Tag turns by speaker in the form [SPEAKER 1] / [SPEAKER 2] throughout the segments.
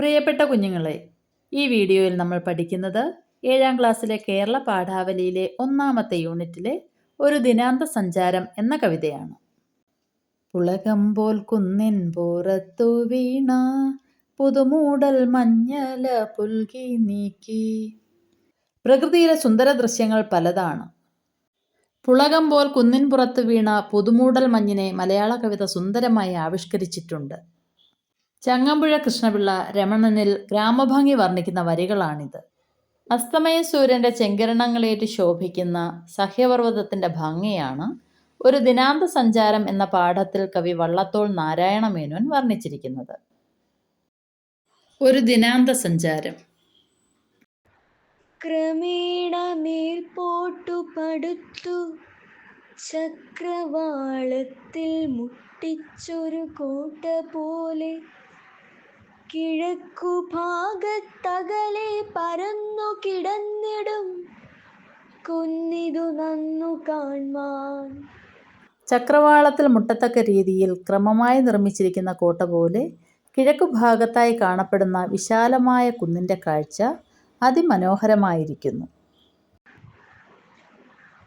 [SPEAKER 1] പ്രിയപ്പെട്ട കുഞ്ഞുങ്ങളെ ഈ വീഡിയോയിൽ നമ്മൾ പഠിക്കുന്നത് ഏഴാം ക്ലാസ്സിലെ കേരള പാഠാവലിയിലെ ഒന്നാമത്തെ യൂണിറ്റിലെ ഒരു ദിനാന്ത സഞ്ചാരം എന്ന കവിതയാണ്. പുളകമ്പോൾ കുന്നിൻ പോറത്തു വീണ പുതുമൂടൽ മഞ്ഞല പുൽകി നീക്കി. പ്രകൃതിയിലെ സുന്ദര ദൃശ്യങ്ങൾ പലതാണ്. പുളകം പോൽ കുന്നിൻ പുറത്ത് വീണ പുതുമൂടൽ മഞ്ഞിനെ മലയാള കവിത സുന്ദരമായി ആവിഷ്കരിച്ചിട്ടുണ്ട്. ചങ്ങമ്പുഴ കൃഷ്ണപിള്ള രമണനിൽ ഗ്രാമഭംഗി വർണിക്കുന്ന വരികളാണിത്. അസ്തമയ സൂര്യന്റെ ചെങ്കിരണങ്ങളേറ്റ് ശോഭിക്കുന്ന സഹ്യപർവതത്തിന്റെ ഭംഗിയാണ് ഒരു ദിനാന്ത സഞ്ചാരം എന്ന പാഠത്തിൽ കവി വള്ളത്തോൾ നാരായണ മേനോൻ വർണിച്ചിരിക്കുന്നത്. ഒരു ദിനാന്ത സഞ്ചാരം.
[SPEAKER 2] ക്രമേണ മേൽപോട്ടു പടുത്തു ചക്രവാളത്തിൽ മുട്ടിച്ചൊരു കോട്ട പോലെ കിഴക്കു ഭാഗത്തകലെ പരന്നു കിടന്നിടും. കുന്നിതു നന്നു കാൺമാൻ
[SPEAKER 1] ചക്രവാളത്തിൽ മുട്ടത്തക്ക രീതിയിൽ ക്രമമായി നിർമ്മിച്ചിരിക്കുന്ന കോട്ട പോലെ കിഴക്കു ഭാഗത്തായി കാണപ്പെടുന്ന വിശാലമായ കുന്നിന്റെ കാഴ്ച അതിമനോഹരമായിരിക്കുന്നു.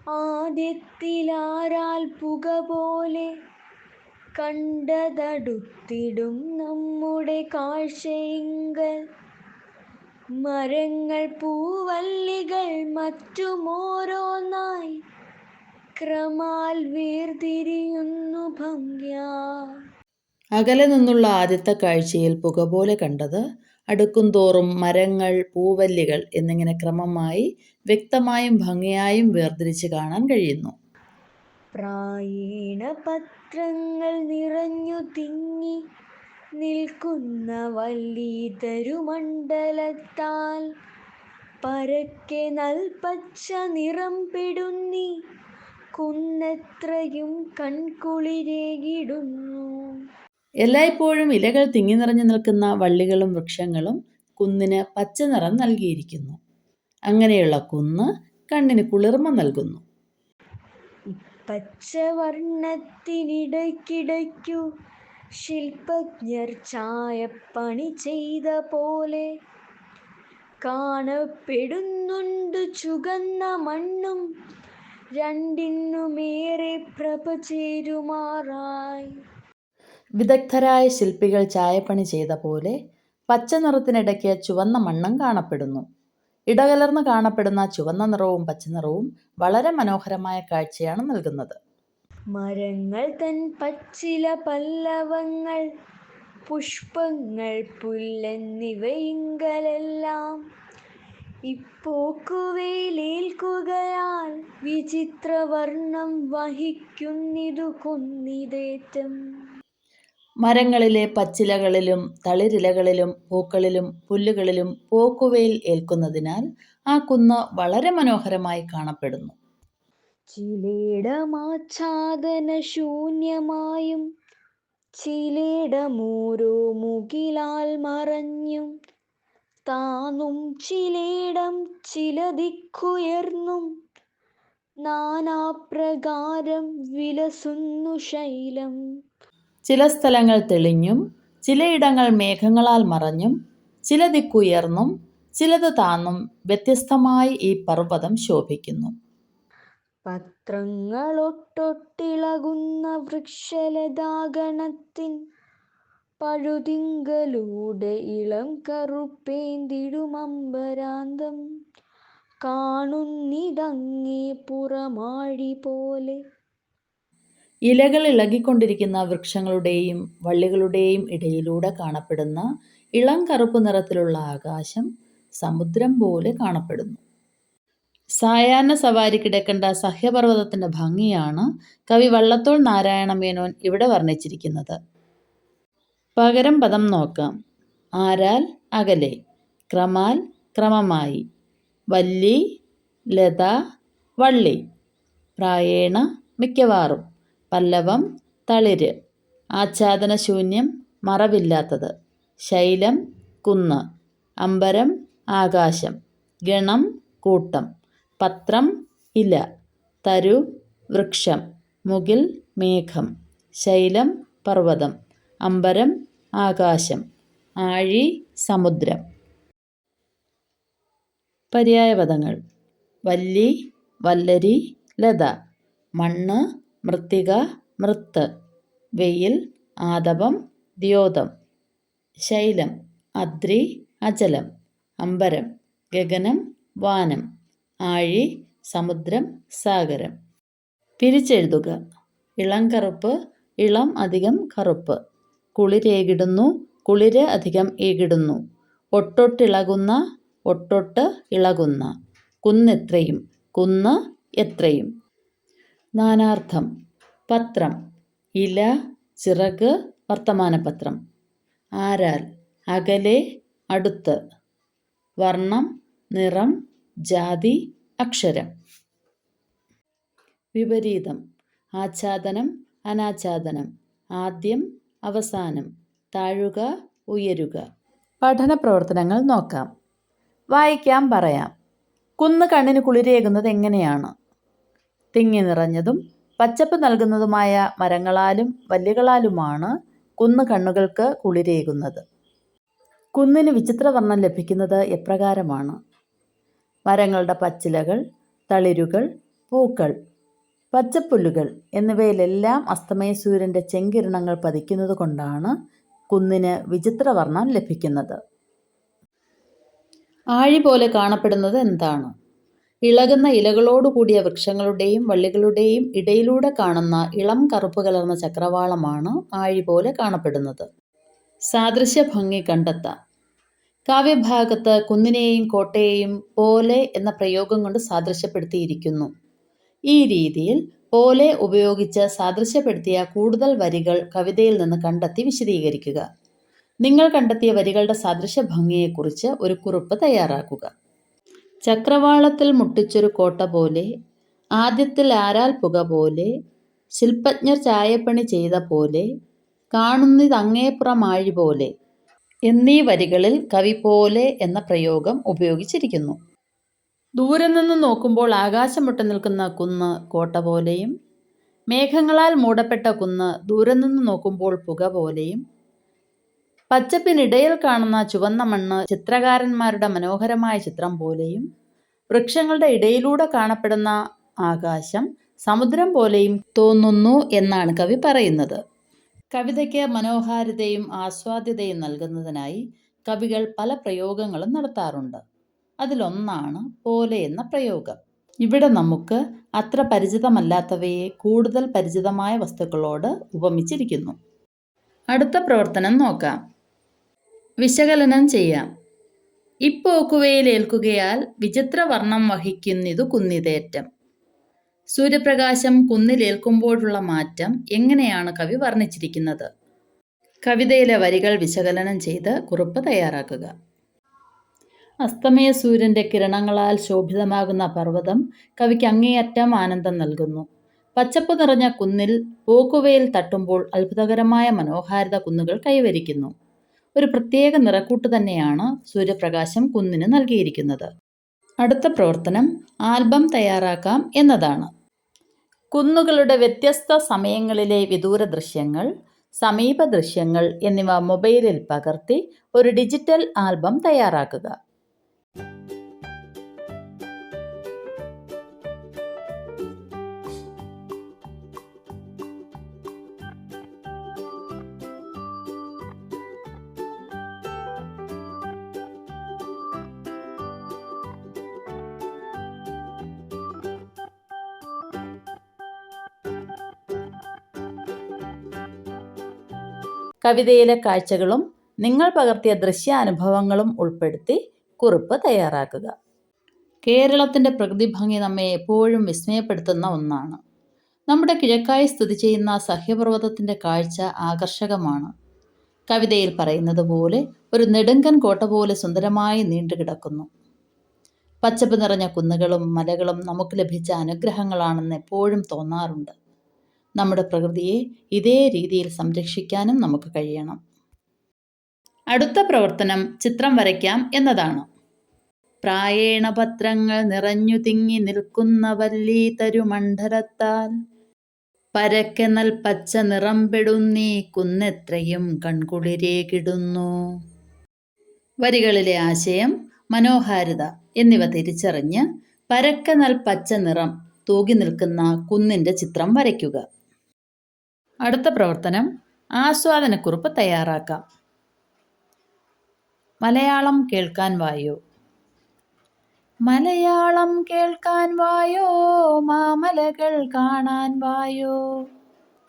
[SPEAKER 2] ആദ്യത്തിലാരാൽ പുക പോലെ കണ്ടതടുത്തിടും നമ്മുടെ കാഴ്ചയിങ്കൽ. മരങ്ങൾ പൂവല്ലികൾ മറ്റുമോരോന്നായി ക്രമാൽ വീർതിരിയുന്നു ഭംഗ്യ.
[SPEAKER 1] അകലെ നിന്നുള്ള ആദ്യത്തെ കാഴ്ചയിൽ പുക പോലെ കണ്ടത് അടുക്കും തോറും മരങ്ങൾ പൂവല്ലികൾ എന്നിങ്ങനെ ക്രമമായി വ്യക്തമായും ഭംഗിയായും വേർതിരിച്ച് കാണാൻ കഴിയുന്നു.
[SPEAKER 2] പ്രായേണ പത്രങ്ങൾ നിറഞ്ഞു തിങ്ങി നിൽക്കുന്ന വല്ലീതരുമണ്ഡലത്താൽ പരക്കെ നൽപച്ച നിറം പെടുന്നി കുന്നെത്രയും കൺകുളിരേകിടുന്നു
[SPEAKER 1] എല്ലായ്പ്പോഴും ഇലകൾ തിങ്ങി നിറഞ്ഞു നിൽക്കുന്ന വള്ളികളും വൃക്ഷങ്ങളും കുന്നിന് പച്ച നിറം നൽകിയിരിക്കുന്നു. അങ്ങനെയുള്ള കുന്ന് കണ്ണിന് കുളിർമ നൽകുന്നു.
[SPEAKER 2] പച്ചവർണത്തിനിടയ്ക്കിടയ്ക്കു ശില്പജ്ഞർ ചായപ്പണി ചെയ്ത പോലെ കാണപ്പെടുന്നുണ്ട് ചുകന്ന മണ്ണും രണ്ടിനുമേറെ പ്രഭ ചേരുമാറായി.
[SPEAKER 1] വിദഗ്ധരായ ശില്പികൾ ചായപ്പണി ചെയ്ത പോലെ പച്ച നിറത്തിനിടയ്ക്ക് ചുവന്ന മണ്ണും കാണപ്പെടുന്നു. ഇടകലർന്ന് കാണപ്പെടുന്ന ചുവന്ന നിറവും പച്ചനിറവും വളരെ മനോഹരമായ കാഴ്ചയാണ് നൽകുന്നത്.
[SPEAKER 2] മരങ്ങൾ തൻ പച്ചില പല്ലവങ്ങൾ പുഷ്പങ്ങൾ പുല്ലെന്നിവയിങ്കലെല്ലാം. ഇപ്പോക്കുവേലേൽക്കുകയാൽ വിചിത്രവർണം വഹിക്കുന്നിതു കൊന്നിതേറ്റം.
[SPEAKER 1] മരങ്ങളിലെ പച്ചിലകളിലും തളിരിലകളിലും പൂക്കളിലും പുല്ലുകളിലും പോക്കുവെയിൽ ഏൽക്കുന്നതിനാൽ ആ കുന്ന് വളരെ മനോഹരമായി കാണപ്പെടുന്നു.
[SPEAKER 2] ചിലേടമാച്ഛാദന ശൂന്യമായും ചിലേടമോരോ മുകിലാൽ മറഞ്ഞും താനും ചിലേടം ചില നാനാപ്രകാരം വിലസുന്നു ശൈലം.
[SPEAKER 1] ചില സ്ഥലങ്ങൾ തെളിഞ്ഞും ചിലയിടങ്ങൾ മേഘങ്ങളാൽ മറഞ്ഞും ചില ദിക്കുയർന്നും ചിലത് താന്നും വ്യത്യസ്തമായി ഈ പർവതം ശോഭിക്കുന്നു.
[SPEAKER 2] പത്രങ്ങളൊട്ടൊട്ടിളകുന്ന വൃക്ഷലതാഗണത്തിൻ പഴുതിങ്കലൂടെ ഇളം കറുപ്പേന്തിടുമമ്പരാന്തം കാണുന്നിതങ്ങേ പുറമാഴി പോലെ
[SPEAKER 1] ഇലകൾ ഇളകിക്കൊണ്ടിരിക്കുന്ന വൃക്ഷങ്ങളുടെയും വള്ളികളുടെയും ഇടയിലൂടെ കാണപ്പെടുന്ന ഇളം കറുപ്പ് നിറത്തിലുള്ള ആകാശം സമുദ്രം പോലെ കാണപ്പെടുന്നു. സായാഹ്ന സവാരി കിടക്കേണ്ട സഹ്യപർവതത്തിന്റെ ഭംഗിയാണ് കവി വള്ളത്തോൾ നാരായണ മേനോൻ ഇവിടെ വർണിച്ചിരിക്കുന്നത്. പകരം പദം നോക്കാം. ആരാൽ അകലെ ക്രമാൽ ക്രമമായി വല്ലി ലത വള്ളി പ്രായേണ മിക്കവാറും. പല്ലവം തളിര്. ആച്ഛാദനശൂന്യം മറവില്ലാത്തത്. ശൈലം കുന്ന്. അമ്പരം ആകാശം. ഗണം കൂട്ടം. പത്രം ഇല. തരു വൃക്ഷം. മുകിൽ മേഘം. ശൈലം പർവതം. അമ്പരം ആകാശം. ആഴി സമുദ്രം. പര്യായപദങ്ങൾ. വല്ലി വല്ലരി ലത. മണ്ണ് മൃത്തിക മൃത്ത് വെയിൽ ആതപം ദ്യോതം ശൈലം അദ്രി അചലം അമ്പരം ഗഗനം വാനം ആഴി സമുദ്രം സാഗരം. പിരിച്ചെഴുതുക. ഇളം കറുപ്പ് ഇളം അധികം കറുപ്പ്. കുളിരേകിടുന്നു കുളിര് അധികം ഏകിടുന്നു. ഒട്ടൊട്ടിളകുന്ന ഒട്ടൊട്ട് ഇളകുന്ന. കുന്നെത്രയും കുന്ന് എത്രയും. നാനാർത്ഥം. പത്രം. ഇല ചിറക് വർത്തമാനപത്രം. ആരാൽ? അകലെ അടുത്ത്. വർണം നിറം ജാതി അക്ഷരം. വിപരീതം. ആച്ഛാദനം അനാച്ഛാദനം. ആദ്യം അവസാനം. താഴുക ഉയരുക. പഠന പ്രവർത്തനങ്ങൾ നോക്കാം. വായിക്കാം പറയാം. കുന്ന് കണ്ണിന് കുളിരേകുന്നത് എങ്ങനെയാണ്? തിങ്ങി നിറഞ്ഞതും പച്ചപ്പ് നൽകുന്നതുമായ മരങ്ങളാലും വല്ലികളാലുമാണ് കുന്ന് കണ്ണുകൾക്ക് കുളിരേകുന്നത്. കുന്നിന് വിചിത്രവർണം ലഭിക്കുന്നത് എപ്രകാരമാണ്? മരങ്ങളുടെ പച്ചിലകൾ തളിരുകൾ പൂക്കൾ പച്ചപ്പുല്ലുകൾ എന്നിവയിലെല്ലാം അസ്തമയ സൂര്യന്റെ ചെങ്കിരണങ്ങൾ പതിക്കുന്നത് കൊണ്ടാണ് കുന്നിന് വിചിത്രവർണം ലഭിക്കുന്നത്. ആഴി പോലെ കാണപ്പെടുന്നത് എന്താണ്? ഇളകുന്ന ഇലകളോട് കൂടിയ വൃക്ഷങ്ങളുടെയും വള്ളികളുടെയും ഇടയിലൂടെ കാണുന്ന ഇളം കറുപ്പ് കലർന്ന ചക്രവാളമാണ് ആഴി പോലെ കാണപ്പെടുന്നത്. സാദൃശ്യ ഭംഗി കണ്ടെത്താം. കാവ്യഭാഗത്ത് കുന്നിനെയും കോട്ടയെയും പോലെ എന്ന പ്രയോഗം കൊണ്ട് സാദൃശ്യപ്പെടുത്തിയിരിക്കുന്നു. ഈ രീതിയിൽ പോലെ ഉപയോഗിച്ച് സാദൃശ്യപ്പെടുത്തിയ കൂടുതൽ വരികൾ കവിതയിൽ നിന്ന് കണ്ടെത്തി വിശദീകരിക്കുക. നിങ്ങൾ കണ്ടെത്തിയ വരികളുടെ സാദൃശ്യ ഭംഗിയെക്കുറിച്ച് ഒരു കുറിപ്പ് തയ്യാറാക്കുക. ചക്രവാളത്തിൽ മുട്ടിച്ചൊരു കോട്ട പോലെ ആദ്യത്തിൽ ആരാൽ പുക പോലെ ശില്പജ്ഞർ ചായപ്പണി ചെയ്ത പോലെ കാണുന്നതങ്ങേപ്പുറമാഴി പോലെ എന്നീ വരികളിൽ കവി പോലെ എന്ന പ്രയോഗം ഉപയോഗിച്ചിരിക്കുന്നു. ദൂരെ നിന്ന് നോക്കുമ്പോൾ ആകാശം മുട്ട നിൽക്കുന്ന കുന്ന് കോട്ട പോലെയും മേഘങ്ങളാൽ മൂടപ്പെട്ട കുന്ന് ദൂരെ നിന്ന് നോക്കുമ്പോൾ പുക പോലെയും പച്ചപ്പിനിടയിൽ കാണുന്ന ചുവന്ന മണ്ണ് ചിത്രകാരന്മാരുടെ മനോഹരമായ ചിത്രം പോലെയും വൃക്ഷങ്ങളുടെ ഇടയിലൂടെ കാണപ്പെടുന്ന ആകാശം സമുദ്രം പോലെയും തോന്നുന്നു എന്നാണ് കവി പറയുന്നത്. കവിതയ്ക്ക് മനോഹാരിതയും ആസ്വാദ്യതയും നൽകുന്നതിനായി കവികൾ പല പ്രയോഗങ്ങളും നടത്താറുണ്ട്. അതിലൊന്നാണ് പോലെ എന്ന പ്രയോഗം. ഇവിടെ നമുക്ക് അത്ര പരിചിതമല്ലാത്തവയെ കൂടുതൽ പരിചിതമായ വസ്തുക്കളോട് ഉപമിച്ചിരിക്കുന്നു. അടുത്ത പ്രവർത്തനം നോക്കാം. വിശകലനം ചെയ്യാം. ഇപ്പോക്കുവയിലേൽക്കുകയാൽ വിചിത്ര വർണം വഹിക്കുന്നിതു കുന്നിതേറ്റം. സൂര്യപ്രകാശം കുന്നിലേൽക്കുമ്പോഴുള്ള മാറ്റം എങ്ങനെയാണ് കവി വർണിച്ചിരിക്കുന്നത്? കവിതയിലെ വരികൾ വിശകലനം ചെയ്ത് കുറിപ്പ് തയ്യാറാക്കുക. അസ്തമയ സൂര്യന്റെ കിരണങ്ങളാൽ ശോഭിതമാകുന്ന പർവതം കവിക്ക് അങ്ങേയറ്റം ആനന്ദം നൽകുന്നു. പച്ചപ്പ് നിറഞ്ഞ കുന്നിൽ പോക്കുവയിൽ തട്ടുമ്പോൾ അത്ഭുതകരമായ മനോഹാരിത കുന്നുകൾ കൈവരിക്കുന്നു. ഒരു പ്രത്യേക നിറക്കൂട്ട് തന്നെയാണ് സൂര്യപ്രകാശം കുന്നിന് നൽകിയിരിക്കുന്നത്. അടുത്ത പ്രവർത്തനം ആൽബം തയ്യാറാക്കാം എന്നതാണ്. കുന്നുകളുടെ വ്യത്യസ്ത സമയങ്ങളിലെ വിദൂര ദൃശ്യങ്ങൾ സമീപ ദൃശ്യങ്ങൾ എന്നിവ മൊബൈലിൽ പകർത്തി ഒരു ഡിജിറ്റൽ ആൽബം തയ്യാറാക്കുക. കവിതയിലെ കാഴ്ചകളും നിങ്ങൾ പകർത്തിയ ദൃശ്യാനുഭവങ്ങളും ഉൾപ്പെടുത്തി കുറിപ്പ് തയ്യാറാക്കുക. കേരളത്തിന്റെ പ്രകൃതിഭംഗി നമ്മെ എപ്പോഴും വിസ്മയപ്പെടുത്തുന്ന ഒന്നാണ്. നമ്മുടെ കിഴക്കായി സ്ഥിതി ചെയ്യുന്ന സഹ്യപർവതത്തിന്റെ കാഴ്ച ആകർഷകമാണ്. കവിതയിൽ പറയുന്നത് പോലെ ഒരു നെടുങ്കൻ കോട്ട പോലെ സുന്ദരമായി നീണ്ടുകിടക്കുന്നു. പച്ചപ്പ് നിറഞ്ഞ കുന്നുകളും മലകളും നമുക്ക് ലഭിച്ച അനുഗ്രഹങ്ങളാണെന്ന് എപ്പോഴും തോന്നാറുണ്ട്. നമ്മുടെ പ്രകൃതിയെ ഇതേ രീതിയിൽ സംരക്ഷിക്കാനും നമുക്ക് കഴിയണം. അടുത്ത പ്രവർത്തനം ചിത്രം വരയ്ക്കാം എന്നതാണ്. പ്രായേണ പത്രങ്ങൾ നിറഞ്ഞു തിങ്ങി നിൽക്കുന്ന വല്ലീ തരുമണ്ഡലത്താൽ പരക്കെന്നൽ നൽ പച്ച നിറം പെടുന്നീ കുന്നെത്രയും കൺകുളിരേ കിടുന്നു. വരികളിലെ ആശയം മനോഹാരിത എന്നിവ തിരിച്ചറിഞ്ഞ് പരക്കനൽ പച്ച നിറം തൂകി നിൽക്കുന്ന കുന്നിന്റെ ചിത്രം വരയ്ക്കുക. അടുത്ത പ്രവർത്തനം ആസ്വാദനക്കുറിപ്പ് തയ്യാറാക്കാം. മലയാളം കേൾക്കാൻ വായോ? മലയാളം കേൾക്കാൻ വായോ? മാമലകൾ കാണാൻ വായോ?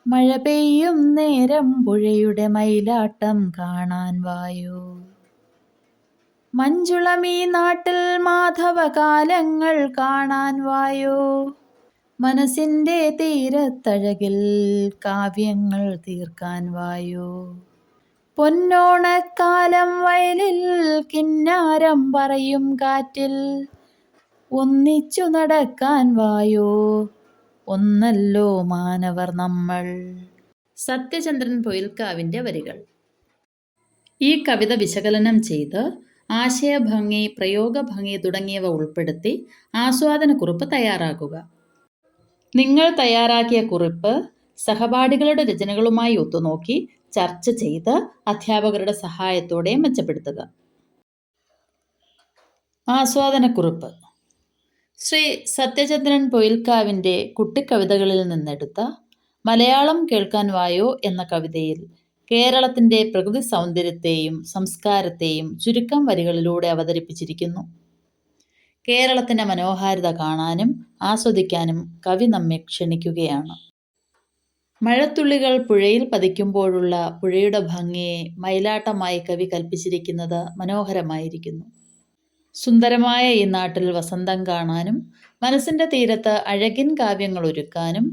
[SPEAKER 1] മഴ പെയ്യും നേരം പുഴയുടെ മയിലാട്ടം കാണാൻ വായോ? മഞ്ജുളമീ നാട്ടിൽ മാധവകാലങ്ങൾ കാണാൻ വായോ? മനസ്സിന്റെ തീരത്തഴകിൽ കാവ്യങ്ങൾ തീർക്കാൻ വായോ? പൊന്നോണക്കാലം വയലിൽ കിന്നാരം പറയും കാറ്റിൽ. ഒന്നിച്ചു നടക്കാൻ വായോ? ഒന്നല്ലോ മാനവർ നമ്മൾ. സത്യചന്ദ്രൻ പൊയിൽക്കാവിന്റെ വരികൾ. ഈ കവിത വിശകലനം ചെയ്ത് ആശയഭംഗി പ്രയോഗഭംഗി തുടങ്ങിയവ ഉൾപ്പെടുത്തി ആസ്വാദനക്കുറിപ്പ് തയ്യാറാക്കുക. നിങ്ങൾ തയ്യാറാക്കിയ കുറിപ്പ് സഹപാഠികളുടെ രചനകളുമായി ഒത്തുനോക്കി ചർച്ച ചെയ്ത് അധ്യാപകരുടെ സഹായത്തോടെ മെച്ചപ്പെടുത്തുക. ആസ്വാദനക്കുറിപ്പ് ശ്രീ സത്യചന്ദ്രൻ പൊയിൽക്കാവിന്റെ കുട്ടിക്കവിതകളിൽ നിന്നെടുത്ത മലയാളം കേൾക്കാൻ വായോ എന്ന കവിതയിൽ കേരളത്തിന്റെ പ്രകൃതി സൗന്ദര്യത്തെയും സംസ്കാരത്തെയും ചുരുക്കം വരികളിലൂടെ അവതരിപ്പിച്ചിരിക്കുന്നു. കേരളത്തിന്റെ മനോഹാരിത കാണാനും ആസ്വദിക്കാനും കവി നമ്മെ ക്ഷണിക്കുകയാണ്. മഴത്തുള്ളികൾ പുഴയിൽ പതിക്കുമ്പോഴുള്ള പുഴയുടെ ഭംഗിയെ മയിലാട്ടമായി കവി കൽപ്പിച്ചിരിക്കുന്നത് മനോഹരമായിരിക്കുന്നു. സുന്ദരമായ ഈ നാട്ടിൽ വസന്തം കാണാനും മനസ്സിന്റെ തീരത്ത് അഴകിൻ കാവ്യങ്ങൾ ഒരുക്കാനും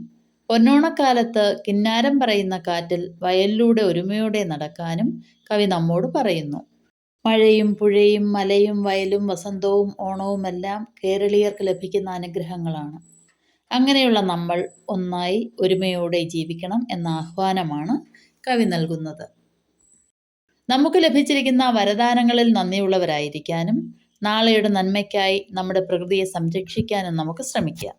[SPEAKER 1] പൊന്നോണക്കാലത്ത് കിന്നാരം പറയുന്ന കാറ്റിൽ വയലിലൂടെ ഒരുമയോടെ നടക്കാനും കവി നമ്മോട് പറയുന്നു. മഴയും പുഴയും മലയും വയലും വസന്തവും ഓണവുമെല്ലാം കേരളീയർക്ക് ലഭിക്കുന്ന അനുഗ്രഹങ്ങളാണ്. അങ്ങനെയുള്ള നമ്മൾ ഒന്നായി ഒരുമയോടെ ജീവിക്കണം എന്ന ആഹ്വാനമാണ് കവി നൽകുന്നത്. നമുക്ക് ലഭിച്ചിരിക്കുന്ന വരദാനങ്ങളിൽ നന്ദിയുള്ളവരായിരിക്കാനും നാളെയുടെ നന്മയ്ക്കായി നമ്മുടെ പ്രകൃതിയെ സംരക്ഷിക്കാനും നമുക്ക് ശ്രമിക്കാം.